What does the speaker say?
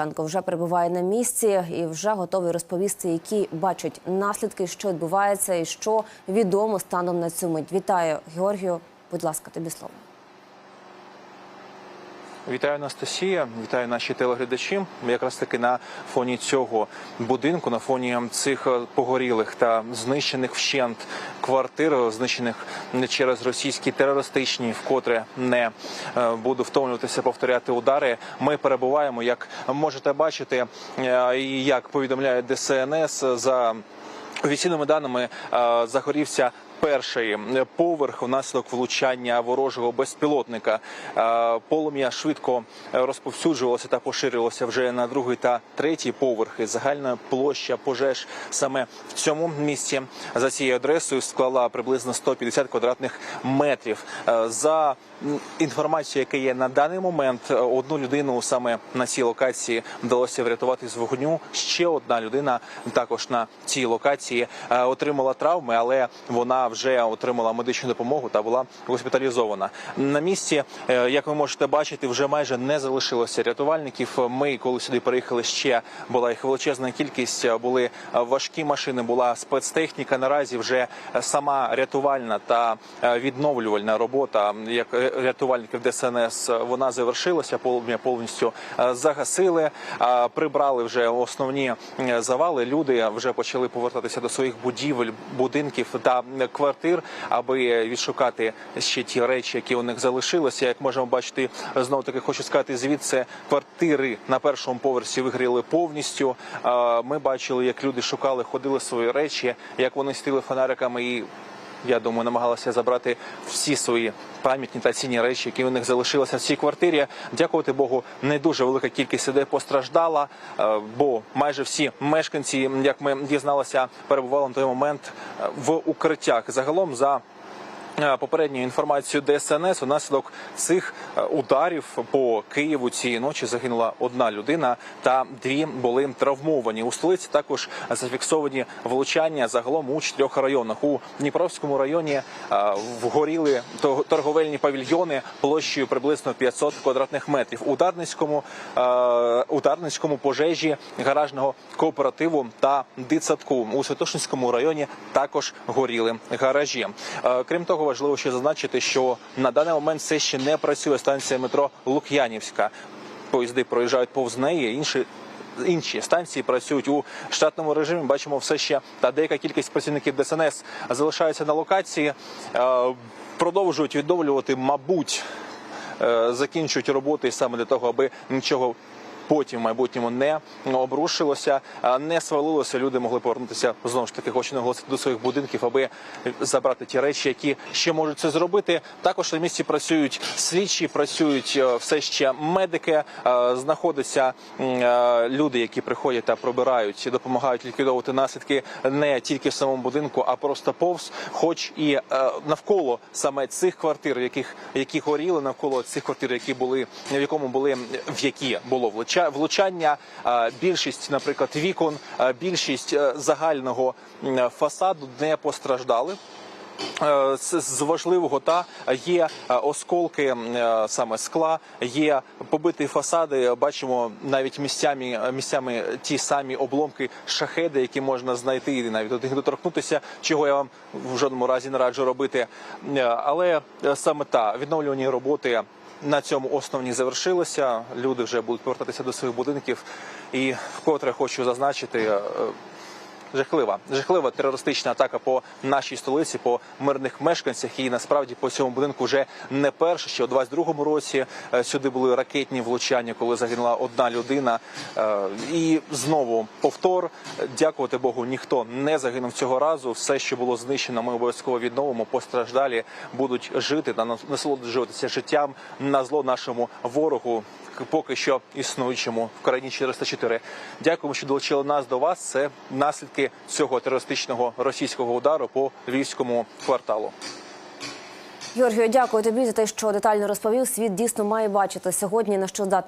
Ранко вже перебуває на місці і вже готовий розповісти, які бачать наслідки, що відбувається, і що відомо станом на цю мить. Вітаю, Георгію. Будь ласка, тобі слово. Вітаю Анастасія, вітаю наші телеглядачі. Якраз таки на фоні цього будинку, на фоні цих е, погорілих та знищених вщент квартир, знищених через російські терористичні, вкотре не е, буду втомлюватися повторяти удари. Ми перебуваємо, як можете бачити, е, і як повідомляє ДСНС за офіційними даними загорівся. Перший поверх внаслідок влучання ворожого безпілотника полум'я швидко розповсюджувалося та поширювалося вже на другий та третій поверхи. Загальна площа пожеж саме в цьому місці за цією адресою склала приблизно 150 квадратних метрів. За інформацією, яка є на даний момент, одну людину саме на цій локації вдалося врятувати з вогню. Ще одна людина також на цій локації отримала травми, але вона вже отримала медичну допомогу та була госпіталізована. На місці, е, як ви можете бачити, вже майже не залишилося рятувальників. Ми, коли сюди приїхали, ще була їх величезна кількість. е, Були е, важкі машини, була спецтехніка. Наразі вже сама рятувальна та відновлювальна робота, як рятувальників ДСНС, вона завершилася. Полум'я повністю загасили, прибрали вже основні завали. Люди вже почали повертатися до своїх будівель, будинків та е, квартир, аби відшукати ще ті речі, які у них залишилися. Як можемо бачити, знову таки хочу сказати, звідси квартири на першому поверсі вигріли повністю. Ми бачили, як люди шукали, ходили свої речі, як вони стили фонариками і. Я думаю, намагалася забрати всі свої пам'ятні та цінні речі, які у них залишилися в цій квартирі. Дякувати Богу, не дуже велика кількість людей постраждала, е, бо майже всі мешканці, як ми дізналися, перебували на той момент е, в укриттях. Загалом за Е, Попередньою інформацією ДСНС унаслідок цих е, ударів по Києву цієї ночі загинула одна людина, та дві були травмовані. У столиці також зафіксовані влучання загалом у чотирьох районах. У Дніпровському районі е, вгоріли то- торговельні павільйони площею приблизно 500 квадратних метрів. У Дарницькому у Дарницькому пожежі гаражного кооперативу та дитсадку у Святошинському районі також горіли гаражі. Крім того, важливо ще зазначити, що на даний момент все ще не працює станція метро Лук'янівська. Поїзди проїжджають повз неї. Інші інші станції працюють у штатному режимі. Бачимо все ще та деяка кількість працівників ДСНС залишаються на локації, е, продовжують відновлювати, мабуть, е, закінчують роботи саме для того, аби нічого. Потім в майбутньому не обрушилося, не свалилося. Люди могли повернутися знову ж таки, хочу наголосити до своїх будинків, аби забрати ті речі, які ще можуть це зробити. Також на місці працюють слідчі, працюють е, все ще медики. е, Знаходяться е, люди, які приходять та пробирають, допомагають ліквідовувати наслідки не тільки в самому будинку, а просто повз, хоч і навколо саме цих квартир, яких які горіли, навколо цих квартир, які були в якому були в які було влуча- влучання. Більшість, наприклад, вікон, більшість е, загального фасаду не постраждали. Е, з важливого та є е, осколки саме скла, є побиті фасади. Бачимо навіть місцями місцями ті самі обломки шахеди, які можна знайти і навіть до них доторкнутися, чого я вам в жодному разі не раджу робити. Але саме та відновлювані роботи. На цьому основні завершилися. Люди вже будуть повертатися до своїх будинків. І вкотре хочу зазначити, е, Жахлива, жахлива терористична атака по нашій столиці, по мирних мешканцях. І насправді по цьому будинку вже не перше. Ще у 22-му році е, сюди були ракетні влучання, коли загинула одна людина. Е, І знову повтор. Дякувати Богу, ніхто не загинув цього разу. Все, що було знищено, ми обов'язково відновимо. Постраждалі будуть жити та насолоджуватися життям на зло нашому ворогу. Поки що існуючому в країні 404. Дякуємо, що долучили нас до вас. Це наслідки цього терористичного російського удару по львівському кварталу. Георгію, дякую тобі за те, що детально розповів. Світ дійсно має бачити сьогодні на що здатний